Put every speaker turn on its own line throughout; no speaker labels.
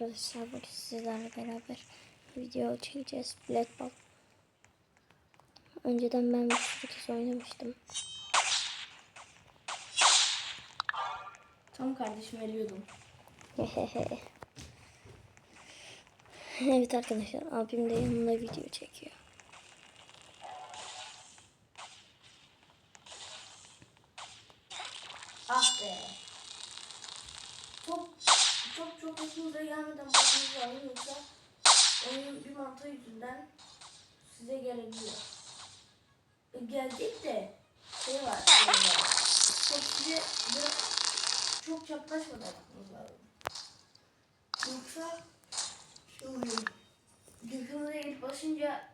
arkadaşlar bugün sizlerle beraber video çekeceğiz. Black Ball. Önceden ben bir sürü kez oynamıştım.
Tam kardeşim ölüyordum.
evet arkadaşlar abim de yanımda video çekiyor.
Ah be. Top, top çok hoşunuza gelmeden başınıza alın yoksa oyunun bir mantığı yüzünden size gelebiliyor. E, gelecek de şey var. Şey. Top size biraz çok çaplaşmadan yapmanız lazım. Yoksa şey oluyor. Gözünüze gelip basınca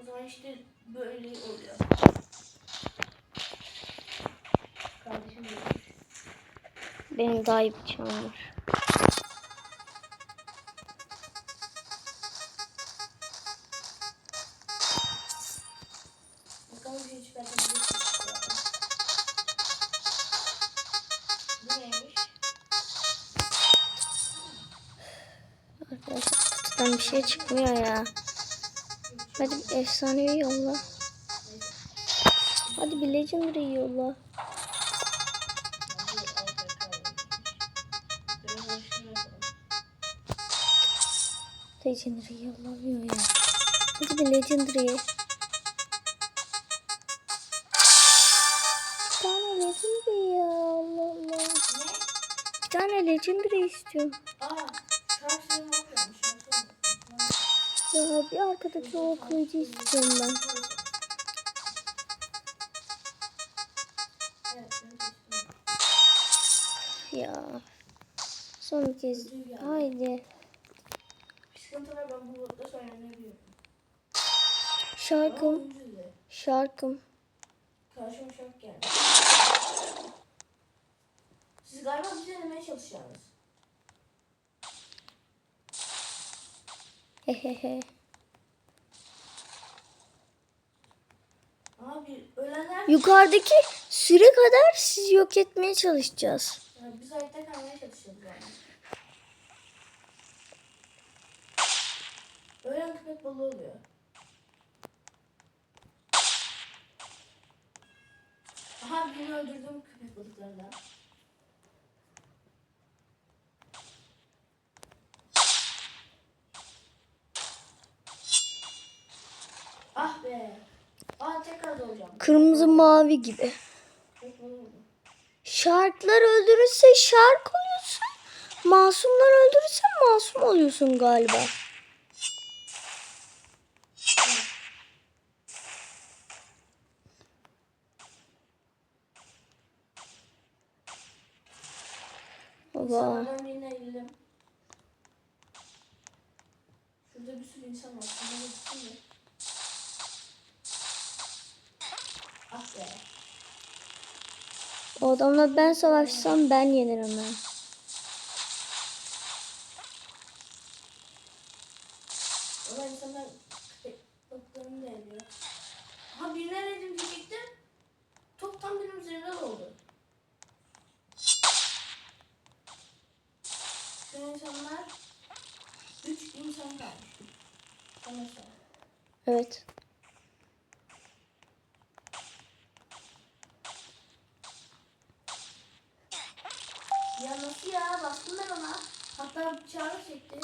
o zaman işte böyle oluyor. Kardeşim benim.
Benim daha iyi bıçağım var. Arkadaşlar kutudan bir şey çıkmıyor ya. Hadi bir efsanevi yolla. Hadi bir legendary yolla. Legendary yollamıyor ya. Hadi bir legendary. Bir tane legendary ya Allah Allah.
Ne?
Bir tane legendary istiyorum.
Aa,
Ya bir arkadaki o kılıcı istiyorum ben. Ya. Son kez. Haydi.
Ben bu.
Şarkım. Şarkım.
Karşıma şark geldi. Siz galiba bizi denemeye çalışacaksınız.
Hehehe.
Abi ölenler
Yukarıdaki süre kadar sizi yok etmeye çalışacağız.
Ya biz hayatta kalmaya çalışıyoruz yani. Ölen köpek balığı oluyor. Aha birini öldürdüm köpek balıklarından. Ah be. Aa tekrar doğacağım.
Kırmızı mavi gibi. Şarklar öldürürse şark oluyorsun. Masumlar öldürürse masum oluyorsun galiba. Baba.
İnsanlardan birine eğildim. Şurada bir sürü insan var. Şurada gitsin mi? Ah be.
O adamla ben savaşsam ben yenirim ben.
Ona insanlar köpek balıklarını da eliyor. Ha birine dedim diyecektim. Top tam benim üzerime oldu. Şu insanlar üç insan kalmış. Sanırsam.
Evet.
Ya nasıl ya? Bastım ben ona. Hatta bıçağı çekti.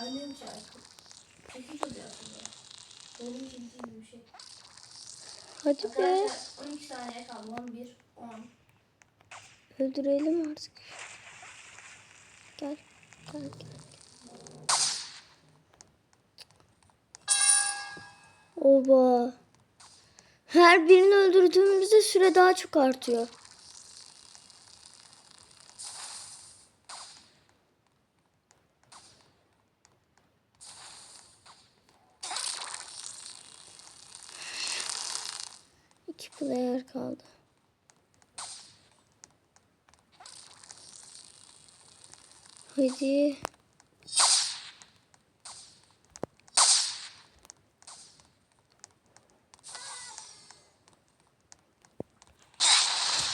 Annem bıçağı çekti. Çekiç oluyor aslında. Doğru çekici gibi bir şey.
Hadi be.
Arkadaşlar 12 saniye kaldı. 11, 10.
Öldürelim artık. Gel. Gel gel. Oba. Her birini öldürdüğümüzde süre daha çok artıyor. İki player kaldı. Hadi.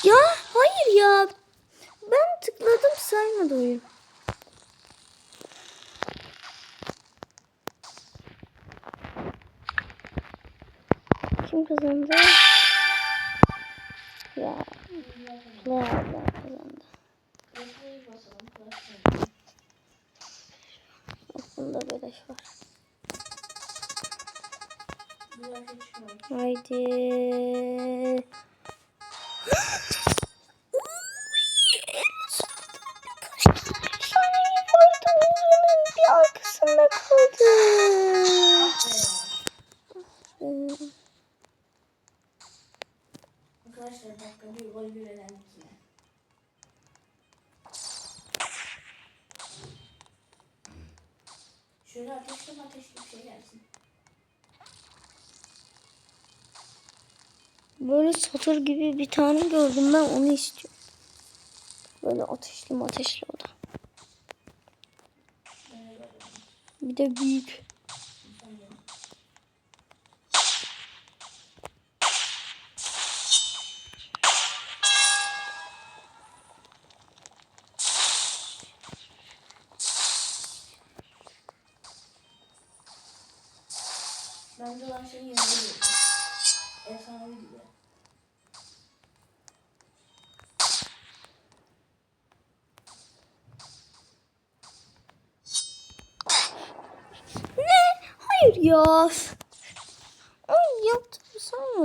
Ya hayır ya. Ben tıkladım saymadı oyun. Kim kazandı? Ya. Ya kazandı. Bunda beleş var. Haydi. Böyle satır gibi bir tane gördüm ben onu istiyorum. Böyle ateşli ateşli o da. Bir de büyük.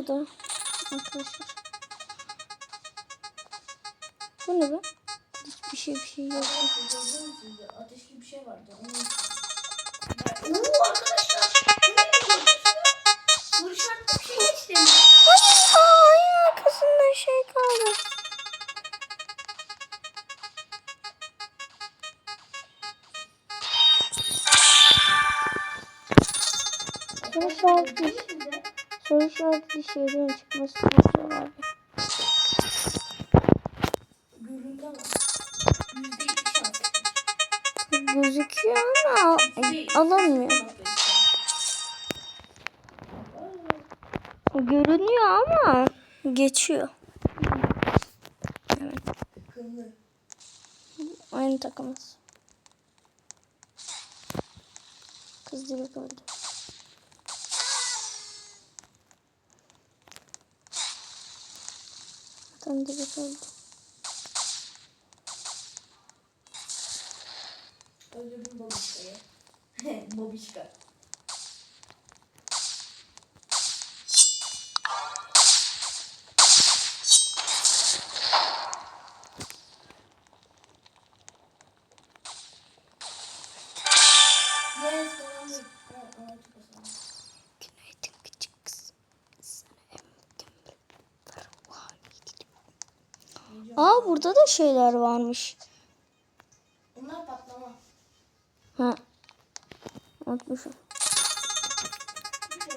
Saymadı. Arkadaşlar. Bu ne be? Hiçbir şey bir şey yok.
Arkadaşlar gördünüz mü siz de? Ateş gibi bir şey vardı. Onu Oo arkadaşlar. Bu ne gördünüz mü? Vuruş hakkı bir şey geçti.
Hayır arkasında şey kaldı. Soru işareti, soru işareti dışarıdan çıkması lazım abi.
Görüntü ama. Yüzde iki şans.
Gözüküyor ama alamıyor. Görünüyor ama geçiyor. Evet, aynı takımız. Kız direkt öldü. Zaten direkt öldü.
Öldürdüm babişkayı. Babişka.
Burada da şeyler varmış.
Bunlar patlama.
Ha. Unutmuşum.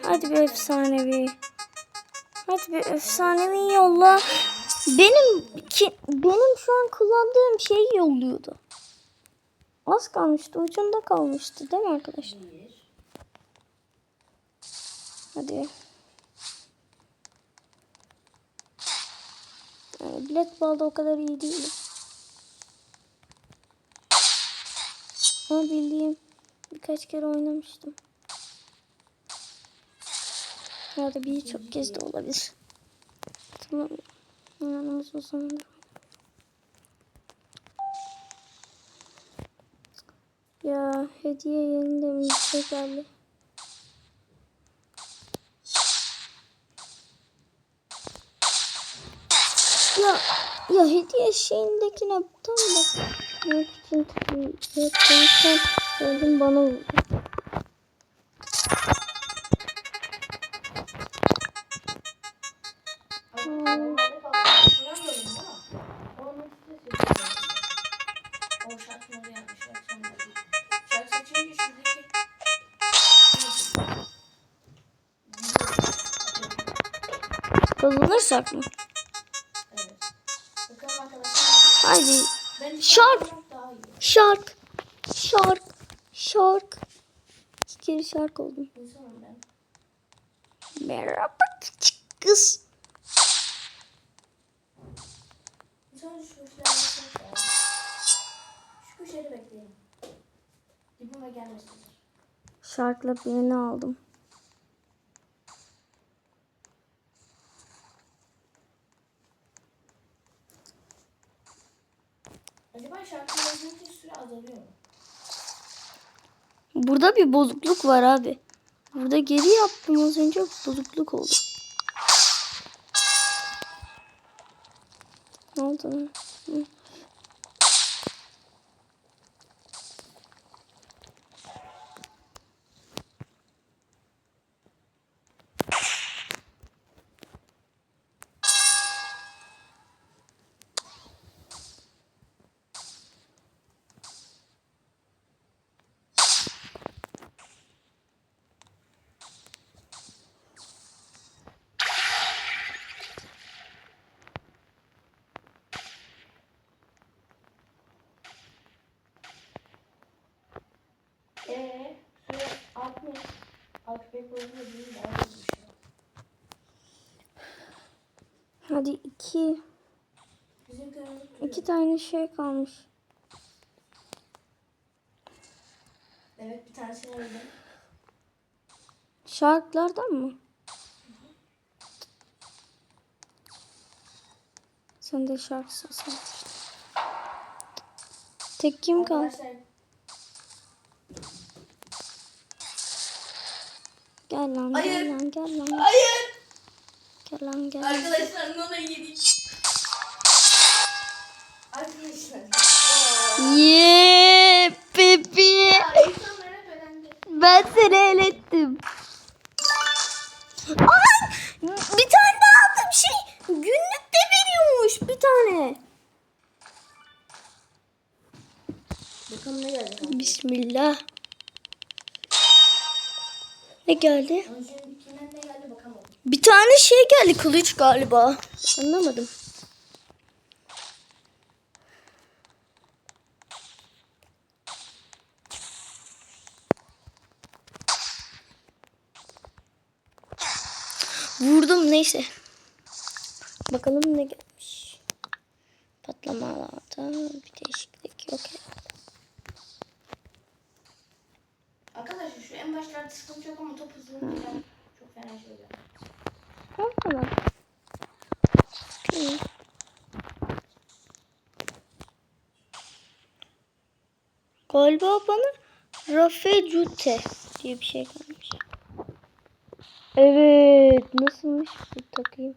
Hadi bir efsanevi. Hadi bir efsanevi yolla. Benim ki, benim şu an kullandığım şeyi yolluyordu. Az kalmıştı. Ucunda kalmıştı değil mi arkadaşlar? Hadi. Yani bilet balda o kadar iyi değil. Ama bildiğim birkaç kere oynamıştım. Ya da birçok kez de olabilir. Hatırlamıyorum. Yanımız o zamandır. Ya hediye yerinde mi geldi? Ya ya hediye şeyindekine tam bak. Yok için konuştan öldüm bana vurdu.
Normalde patlamasından
Hadi. Şark. Şark. Şark. Şark. İki kere şark oldum. Merhaba küçük kız. Şarkla birini aldım.
Konsantre süre azalıyor mu?
Burada bir bozukluk var abi. Burada geri yaptım az önce bozukluk oldu. Ne oldu? Hı.
Eee süre 60. 65 boyunca değil daha hızlı bir şey.
Hadi iki,
Bizim
iki tane şey kalmış.
Evet bir tanesini öldüm.
Şarkılardan mı? Sen de şarkı sesi. Tek kim kaldı?
Arkadaşlar
Gel lan
Hayır.
gel lan gel lan.
Hayır.
Gel lan gel.
Arkadaşlar Nona yedik. Arkadaşlar.
Yeee bebi. Ben seni elettim. Ay bir tane daha aldım şey. Günlük de veriyormuş bir tane.
Bakalım ne geldi.
Bismillah. Ne geldi? Bir tane şey geldi kılıç galiba. Anlamadım. Vurdum neyse. Bakalım ne gelmiş. Patlamalarda bir değişiklik yok.
Arkadaşlar şu en başlarda sıkıntı yok ama top hızlı çok fena şey oluyor.
Tamam. Hı. Galiba bana Rafecute diye bir şey gelmiş. Evet. Nasılmış? Bir takayım.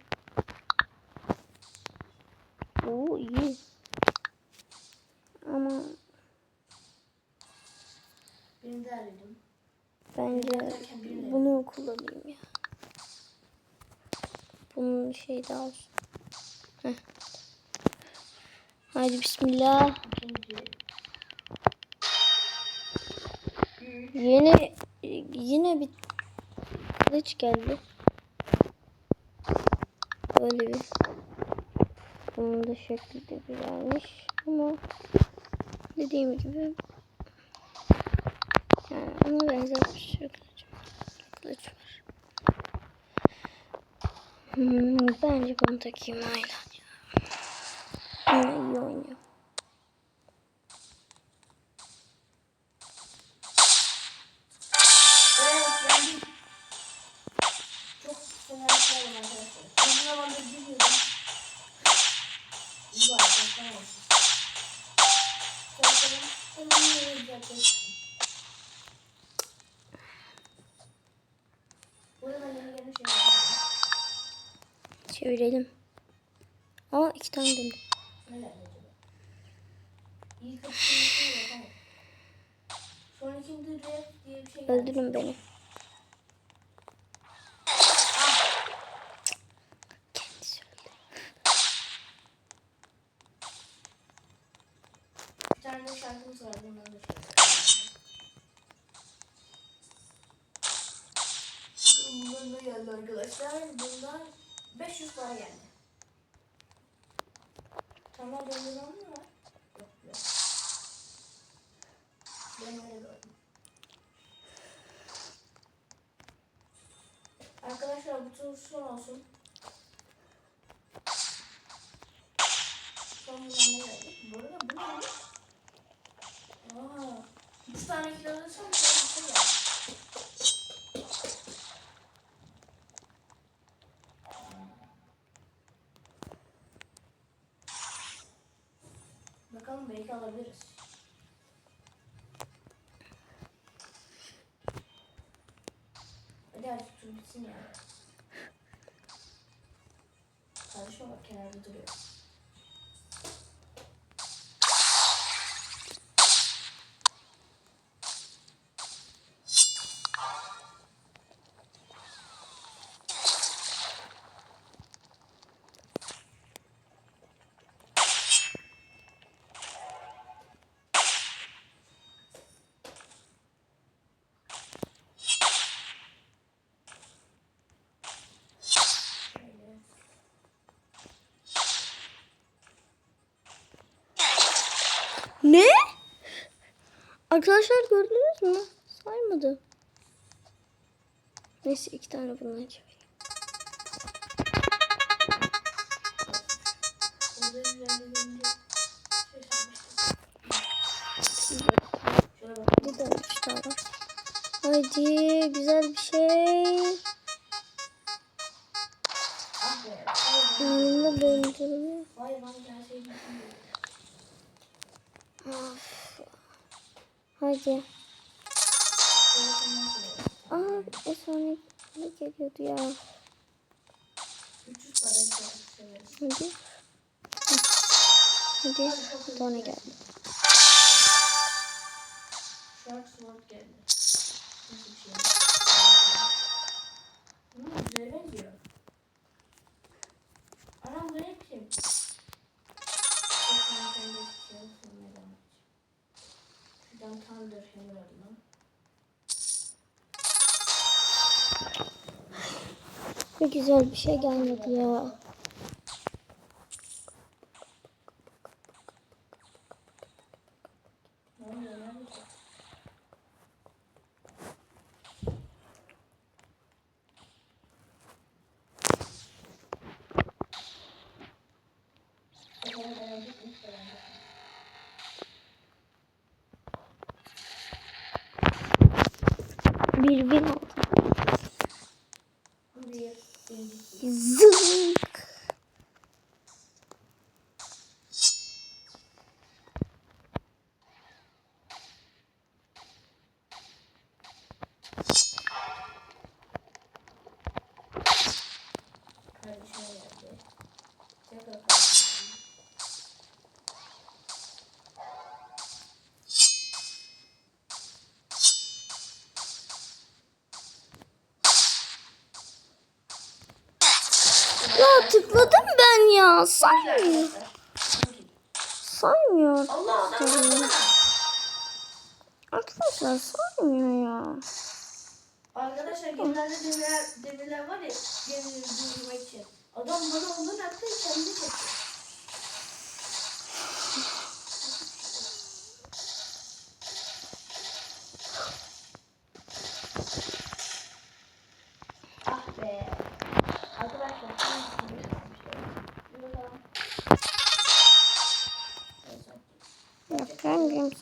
Oo iyi. Ama
Birini de aradım.
bence bunu kullanayım ya. Bunun şey daha olsun. Heh. Haydi bismillah. Yine yine bir kılıç geldi. Böyle bir. Bunun da şekli de güzelmiş ama dediğim gibi yani ona benzer bir sürü kılıç, kılıç var. Hmm, bence bunu takayım Aylan Aa iki tane döndü.
Neler acaba? İyi kapışın yok ama. Sonrakinde rap diye bir şey geldi.
Öldürün beni. Kendisi öldü.
Bir tane de şarkımız var bundan da şey. Bundan da geldi arkadaşlar. Bundan 500 para geldi. Tamam döndüren bakalım belki alabiliriz. Hadi artık tur bitsin ya. Kardeşim bak kenarda duruyor.
Arkadaşlar gördünüz mü? Saymadı. Neyse iki tane bundan
bak.
Bir de üç tane. Haydi güzel bir şey.
Lan gelseydim.
Of. Hadi. Aa, e sonra ne geliyordu ya?
300 para severiz.
Hadi. Hadi. Tane geldi.
Shark Sword geldi. Güzel
bir şey gelmedi ya.
Ne oluyor lan?
Bir win oldu.
Bir, bir,
Zınk.
Kardeşime geldi. Tekrar kardeşime.
Tıkladım ben ya. Saymıyor. Saymıyor. Arkadaşlar saymıyor ya.
Arkadaşlar gemilerde demirler, demirler var ya gemileri durdurmak için. Adam bana ondan attı kendi çekti.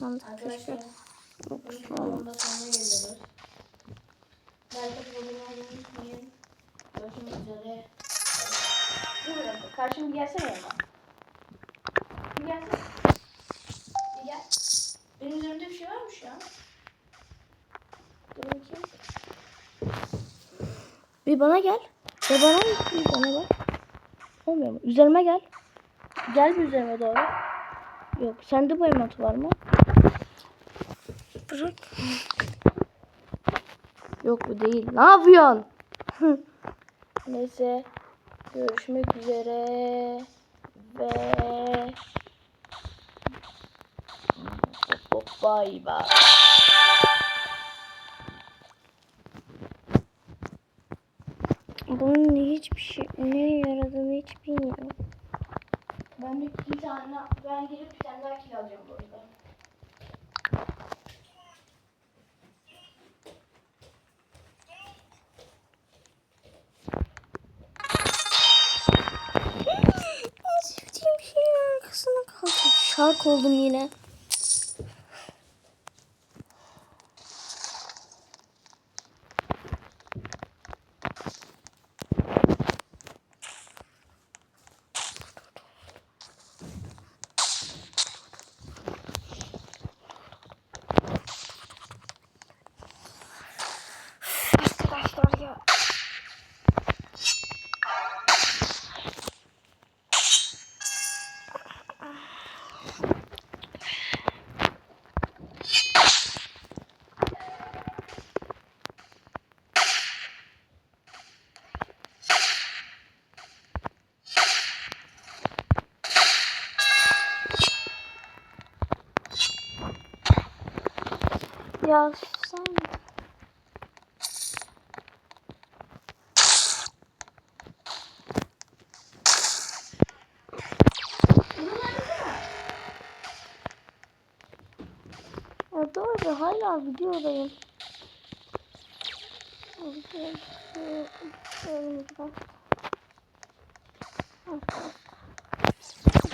Arkadaşlar
Keşke.
bu sonunda sonuna geliyoruz. Belki bölümü unutmayın. Görüşmek üzere. Dur bir dakika. Karşım bir gelsene yanıma. Bir gelsene. Bir gel. Benim üzerimde bir şey var mı şu an? Dur bakayım.
Bir bana gel. Bir bana bir bana bak. Olmuyor mu? Üzerime gel. Gel bir üzerime doğru. Yok. Sende bu emot var mı? Yok bu değil. Ne yapıyorsun? Neyse. Görüşmek üzere. Ve Bye bye. Bunun hiçbir şey ne yaradığını hiç bilmiyorum.
Ben bir, bir tane, ben gelip bir tane daha kill alacağım bu
Şark oldum yine. Arkadaşlar ya Ya sen Ya doğru hala videodayım.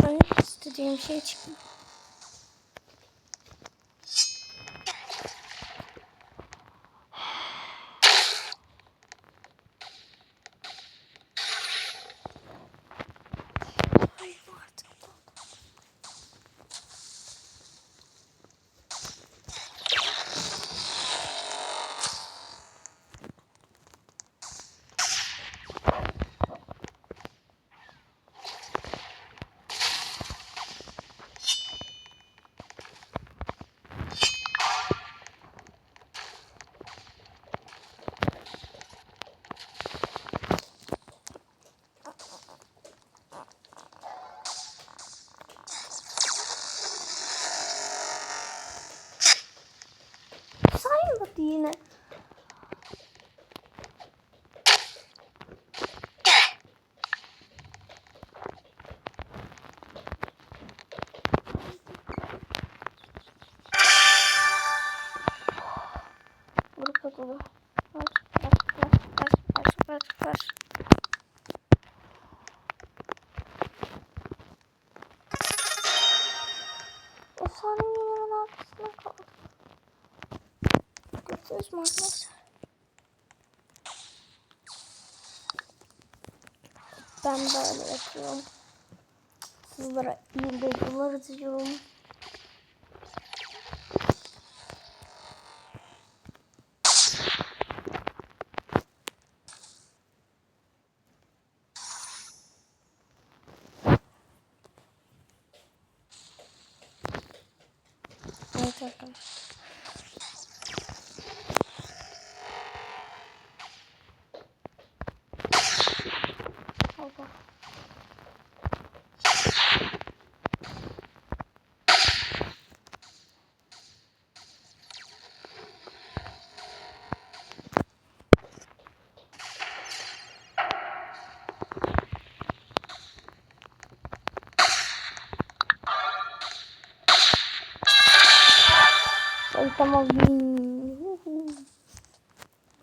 Ben istediğim şey çıktı. Ay, artık. Saymadı yine. Ver, ver, ver, ver, ver, ver, ver. Efsanevi yerin arkasına kaldı. Gördünüz mü? Ben böyle yapıyorum. Sizlere iyi geceler diliyorum. Evet arkadaşlar. Allah. Ay tamam.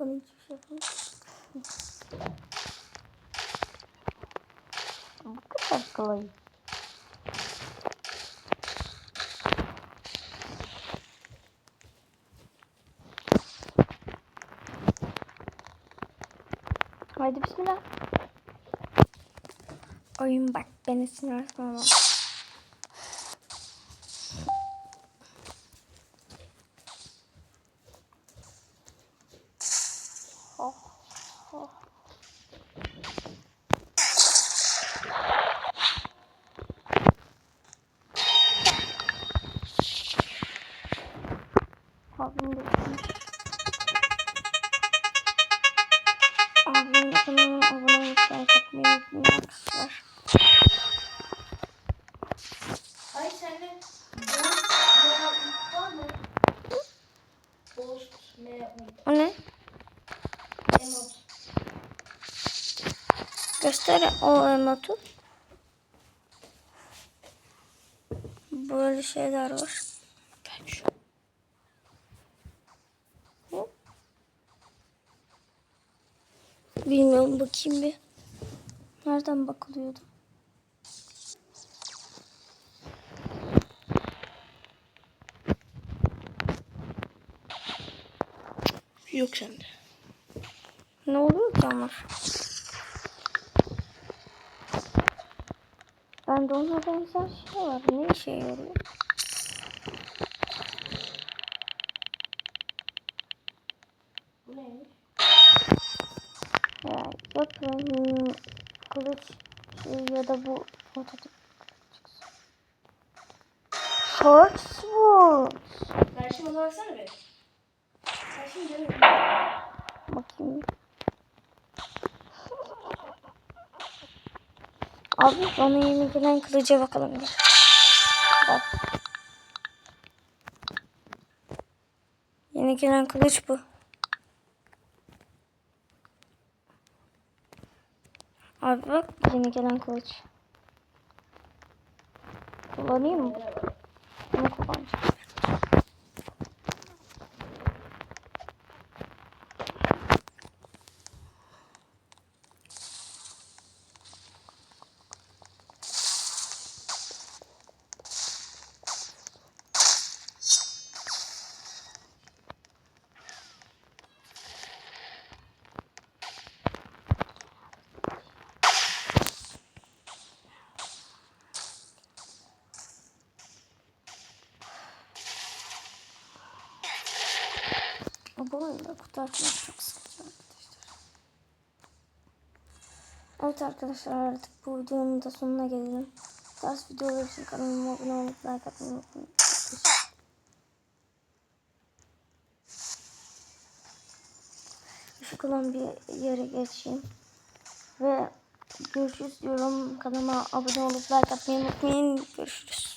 Bana hiçbir şey yapamaz. Bu kadar kolay. Haydi bismillah. Oyun bak beni sinir. Göster o emotu. Böyle şeyler var. Gel şu. Bilmiyorum bakayım bir. Nereden bakılıyordu?
Yok sende.
Ne oluyor ki ama? Bende ona benzer şey var. Ne işe yarıyor? Ya, yok benim kılıç şey ya da bu otomatik Short sword.
Karşıma baksana be. Karşıma canım.
Bakayım. Abi bana yeni gelen kılıca bakalım bir. Bak. Yeni gelen kılıç bu. Abi bak yeni gelen kılıç. Kullanayım mı? Bunu kullanacağım. Bu oyunda kutu açmak çok sıkıcı arkadaşlar. Evet arkadaşlar artık bu videonun da sonuna gelelim. Tarz videolar için kanalıma abone olup like atmayı unutmayın. Işık olan bir yere geçeyim. Ve görüşürüz diyorum. Kanalıma abone olup like atmayı unutmayın. Görüşürüz.